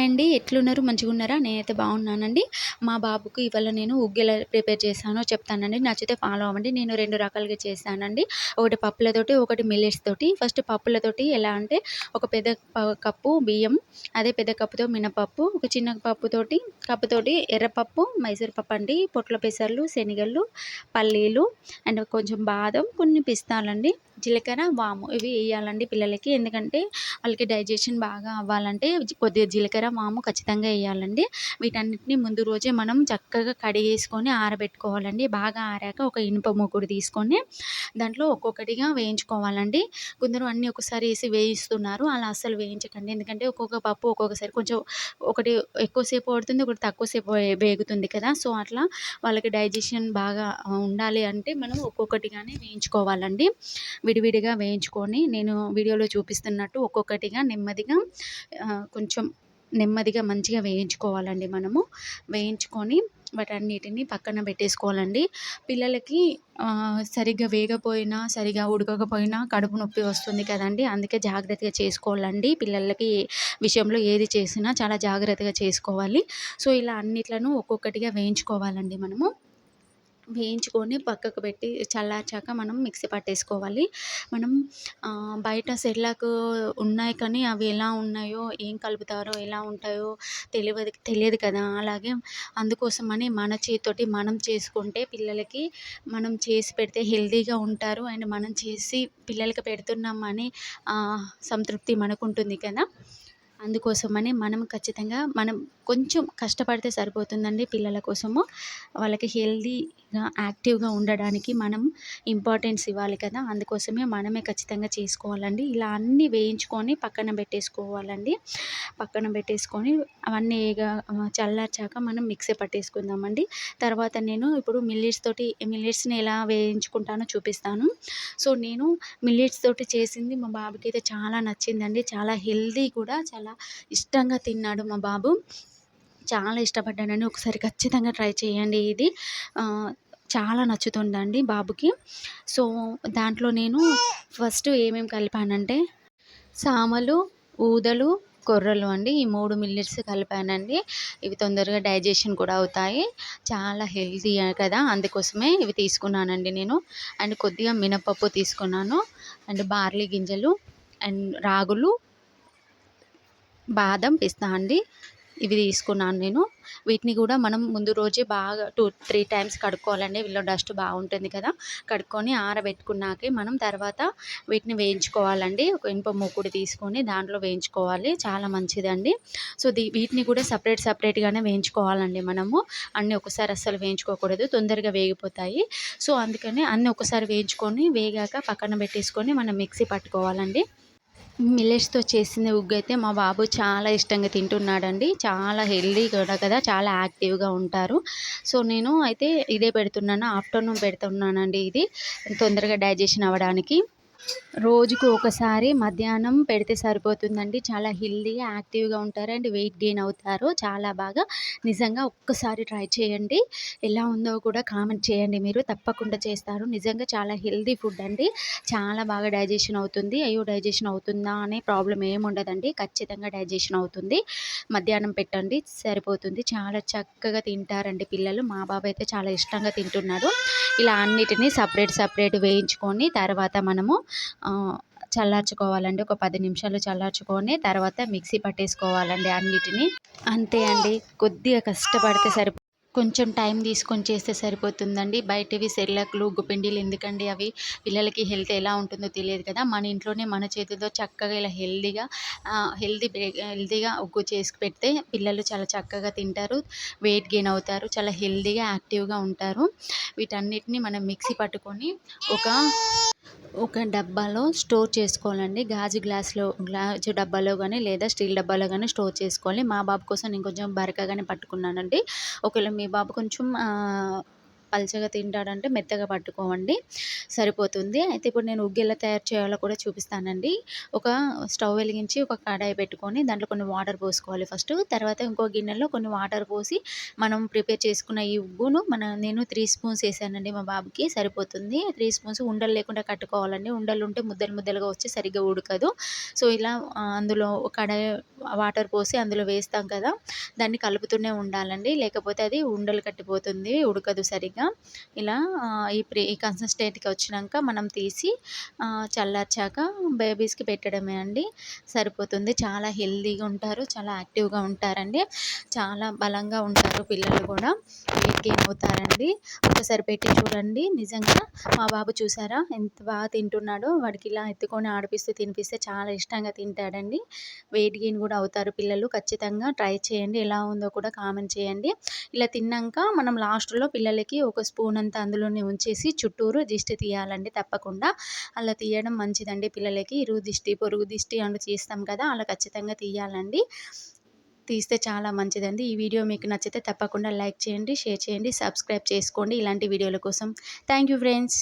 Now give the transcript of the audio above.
Hi అండి? ఎట్లున్నారు? మంచిగా ఉన్నారా నేనైతే బాగున్నానండి. మా బాబుకు ఇవాళ నేను ఉగ్గెల ప్రిపేర్ చేశానో చెప్తానండి. నచ్చితే ఫాలో అవ్వండి. నేను రెండు రకాలుగా చేశానండి. ఒకటి పప్పులతోటి ఒకటి మిల్లెట్స్ తోటి. ఫస్ట్ పప్పులతోటి ఎలా అంటే ఒక పెద్ద ప- కప్పు బియ్యం అదే పెద్ద కప్పుతో మినపప్పు ఒక చిన్న పప్పుతోటి కప్పుతోటి ఎర్రపప్పు మైసూర్ పప్పు అండి పొట్ల పెసర్లు శనగలు పల్లీలు అండ్ కొంచెం బాదం కొన్ని పిస్తాలండి. జీలకర్ర వాము ఇవి వేయాలండి పిల్లలకి. ఎందుకంటే వాళ్ళకి డైజెషన్ బాగా అవ్వాలంటే కొద్దిగా జీలకర్ర వాము ఖచ్చితంగా వేయాలండి. వీటన్నిటిని ముందు రోజే మనం చక్కగా కడిగేసుకొని ఆరబెట్టుకోవాలండి. బాగా ఆరాక ఒక ఇనుప మూకుడు తీసుకొని దాంట్లో ఒక్కొక్కటిగా వేయించుకోవాలండి. కొందరు అన్నీ ఒకసారి వేసి వేయిస్తున్నారు. అలా అస్సలు వేయించకండి. ఎందుకంటే ఒక్కొక్క పప్పు ఒక్కొక్కసారి కొంచెం ఒకటి ఎక్కువసేపు పడుతుంది ఒకటి తక్కువసేపు వేగుతుంది కదా. సో అట్లా వాళ్ళకి డైజెషన్ బాగా ఉండాలి అంటే మనం ఒక్కొక్కటిగానే వేయించుకోవాలండి. విడివిడిగా వేయించుకొని నేను వీడియోలో చూపిస్తున్నట్టు ఒక్కొక్కటిగా నెమ్మదిగా కొంచెం నెమ్మదిగా మంచిగా వేయించుకోవాలండి మనము. వేయించుకొని వాటన్నిటిని పక్కన పెట్టేసుకోవాలండి. పిల్లలకి సరిగ్గా వేగపోయినా సరిగా ఉడకకపోయినా కడుపు నొప్పి వస్తుంది కదండి. అందుకే జాగ్రత్తగా చేసుకోవాలండి. పిల్లలకి విషయంలో ఏది చేసినా చాలా జాగ్రత్తగా చేసుకోవాలి. సో ఇలా అన్నిట్లను ఒక్కొక్కటిగా వేయించుకోవాలండి మనము. వేయించుకొని పక్కకు పెట్టి చల్లార్చాక మనం మిక్సీ పట్టేసుకోవాలి. మనం బయట సెర్లాక్ ఉన్నాయి కానీ అవి ఎలా ఉన్నాయో ఏం కలుపుతారో ఎలా ఉంటాయో తెలియదు తెలియదు కదా. అలాగే అందుకోసమని మన చేతితోటి మనం చేసుకుంటే పిల్లలకి మనం చేసి పెడితే హెల్తీగా ఉంటారు. అండ్ మనం చేసి పిల్లలకి పెడుతున్నామని సంతృప్తి మనకు ఉంటుంది కదా. అందుకోసమని మనం ఖచ్చితంగా మనం కొంచెం కష్టపడితే సరిపోతుందండి పిల్లల కోసము. వాళ్ళకి హెల్దీగా యాక్టివ్గా ఉండడానికి మనం ఇంపార్టెన్స్ ఇవ్వాలి కదా. అందుకోసమే మనమే ఖచ్చితంగా చేసుకోవాలండి. ఇలా అన్నీ వేయించుకొని పక్కన పెట్టేసుకోవాలండి. పక్కన పెట్టేసుకొని అవన్నీ చల్లార్చాక మనం మిక్సీ పట్టేసుకుందామండి. తర్వాత నేను ఇప్పుడు మిల్లెట్స్ తోటి మిల్లెట్స్ని ఎలా వేయించుకుంటానో చూపిస్తాను. సో నేను మిల్లెట్స్ తోటి చేసింది మా బాబుకి అయితే చాలా నచ్చిందండి. చాలా హెల్దీ కూడా చాలా ఇష్టంగా తిన్నాడు మా బాబు. చాలా ఇష్టపడ్డానని ఒకసారి ఖచ్చితంగా ట్రై చేయండి ఇది. చాలా నచ్చుతుందండి బాబుకి. సో దాంట్లో నేను ఫస్ట్ ఏమేమి కలిపానంటే సామలు ఊదలు కొర్రలు అండి. ఈ మూడు మిల్లెట్స్ కలిపానండి. ఇవి తొందరగా డైజెషన్ కూడా అవుతాయి. చాలా హెల్తీ కదా అందుకోసమే ఇవి తీసుకున్నానండి నేను. అండ్ కొద్దిగా మినపప్పు తీసుకున్నాను. అండ్ బార్లీ గింజలు అండ్ రాగులు బాదం పిస్తా అండి. ఇవి తీసుకున్నాను నేను. వీటిని కూడా మనం ముందు రోజే బాగా టూ త్రీ టైమ్స్ కడుక్కోవాలండి. వీళ్ళలో డస్ట్ బాగుంటుంది కదా. కడుక్కొని ఆరబెట్టుకున్నాకే మనం తర్వాత వీటిని వేయించుకోవాలండి. ఒక ఇనుప మూకుడు తీసుకొని దాంట్లో వేయించుకోవాలి. చాలా మంచిదండి. సో దీ వీటిని కూడా సపరేట్ సపరేట్గానే వేయించుకోవాలండి మనము. అన్నీ ఒకసారి అస్సలు వేయించుకోకూడదు. తొందరగా వేగిపోతాయి. సో అందుకని అన్నీ ఒకసారి వేయించుకొని వేగాక పక్కన పెట్టేసుకొని మనం మిక్సీ పట్టుకోవాలండి. మిల్లెట్స్తో చేసిన ఉగ్గు అయితే మా బాబు చాలా ఇష్టంగా తింటున్నాడండి. చాలా హెల్దీ కూడా కదా చాలా యాక్టివ్గా ఉంటారు. సో నేను అయితే ఇదే పెడుతున్నాను ఆఫ్టర్నూన్ పెడుతున్నానండి ఇది తొందరగా డైజెషన్ అవ్వడానికి. రోజుకు ఒకసారి మధ్యాహ్నం పెడితే సరిపోతుందండి. చాలా హెల్దీగా యాక్టివ్గా ఉంటారు అండ్ వెయిట్ గెయిన్ అవుతారు. చాలా బాగా నిజంగా ఒక్కసారి ట్రై చేయండి. ఎలా ఉందో కూడా కామెంట్ చేయండి మీరు. తప్పకుండా చేస్తారు. నిజంగా చాలా హెల్దీ ఫుడ్ అండి. చాలా బాగా డైజెషన్ అవుతుంది. అయ్యో డైజెషన్ అవుతుందా అనే ప్రాబ్లం ఏముండదండి ఖచ్చితంగా డైజెషన్ అవుతుంది. మధ్యాహ్నం పెట్టండి సరిపోతుంది. చాలా చక్కగా తింటారండి పిల్లలు. మా బాబు అయితే చాలా ఇష్టంగా తింటున్నాడు. ఇలా అన్నిటినీ సపరేట్ సపరేట్ వేయించుకొని తర్వాత మనము చల్లార్చుకోవాలండి. ఒక పది నిమిషాలు చల్లార్చుకొని తర్వాత మిక్సీ పట్టేసుకోవాలండి అన్నిటినీ. అంతే అండి. కొద్దిగా కష్టపడితే సరిపో కొంచెం టైం తీసుకొని చేస్తే సరిపోతుందండి. బయటవి సెర్లక్లు గుప్పిండిలు ఎందుకండి అవి? పిల్లలకి హెల్త్ ఎలా ఉంటుందో తెలియదు కదా. మన ఇంట్లోనే మన చేతితో చక్కగా ఇలా హెల్దీగా హెల్దీ హెల్దీగా ఉగ్గు చేసి పెడితే పిల్లలు చాలా చక్కగా తింటారు వెయిట్ గెయిన్ అవుతారు చాలా హెల్దీగా యాక్టివ్గా ఉంటారు. వీటన్నిటిని మనం మిక్సీ పట్టుకొని ఒక ఒక డబ్బాలో స్టోర్ చేసుకోవాలండి. గాజు గ్లాస్లో గాజు డబ్బాలో కానీ లేదా స్టీల్ డబ్బాలో కానీ స్టోర్ చేసుకోవాలి. మా బాబు కోసం నేను కొంచెం బరకగానే పట్టుకున్నానండి. ఒకవేళ మీ బాబు కొంచెం పల్చగా తింటాడంటే మెత్తగా పట్టుకోవండి. సరిపోతుంది. అయితే ఇప్పుడు నేను ఉగ్గు తయారు చేయాలో కూడా చూపిస్తానండి. ఒక స్టవ్ వెలిగించి ఒక కడాయి పెట్టుకొని దాంట్లో కొన్ని వాటర్ పోసుకోవాలి ఫస్ట్. తర్వాత ఇంకో గిన్నెలో కొన్ని వాటర్ పోసి మనం ప్రిపేర్ చేసుకున్న ఈ ఉగ్గును మన నేను త్రీ స్పూన్స్ వేసానండి మా బాబుకి. సరిపోతుంది. త్రీ స్పూన్స్ ఉండలు లేకుండా కట్టుకోవాలండి. ఉండలు ఉంటే ముద్దలు ముద్దలుగా వచ్చి సరిగ్గా ఉడకదు. సో ఇలా అందులో కడాయి వాటర్ పోసి అందులో వేస్తాం కదా దాన్ని కలుపుతూనే ఉండాలండి. లేకపోతే అది ఉండలు కట్టిపోతుంది ఉడకదు సరిగ్గా. ఇలా ఈ ప్రీ ఈ కన్సిస్టెంట్కి వచ్చినాక మనం తీసి చల్లార్చాక బేబీస్కి పెట్టడమే అండి. సరిపోతుంది. చాలా హెల్దీగా ఉంటారు. చాలా యాక్టివ్గా ఉంటారండి. చాలా బలంగా ఉంటారు పిల్లలు కూడా. వెయిట్ గెయిన్ అవుతారండి ఒకసారి పెట్టి చూడండి. నిజంగా మా బాబు చూసారా? ఎంత బాగా తింటున్నాడో. వాడికి ఇలా ఎత్తుకొని ఆడిపిస్తూ తినిపిస్తే చాలా ఇష్టంగా తింటాడండి. వెయిట్ గెయిన్ కూడా అవుతారు పిల్లలు. ఖచ్చితంగా ట్రై చేయండి. ఎలా ఉందో కూడా కామెంట్ చేయండి. ఇలా తిన్నాక మనం లాస్ట్లో పిల్లలకి ఒక స్పూన్ అంతా అందులోనే ఉంచేసి చుట్టూరు దిష్టి తీయాలండి తప్పకుండా. అలా తీయడం మంచిదండి పిల్లలకి. ఇరుగు దిష్టి పొరుగు దిష్టి అంటూ చేస్తాం కదా అలా ఖచ్చితంగా తీయాలండి. తీస్తే చాలా మంచిదండి. ఈ వీడియో మీకు నచ్చితే తప్పకుండా లైక్ చేయండి షేర్ చేయండి సబ్స్క్రైబ్ చేసుకోండి. ఇలాంటి వీడియోల కోసం. Thank you friends.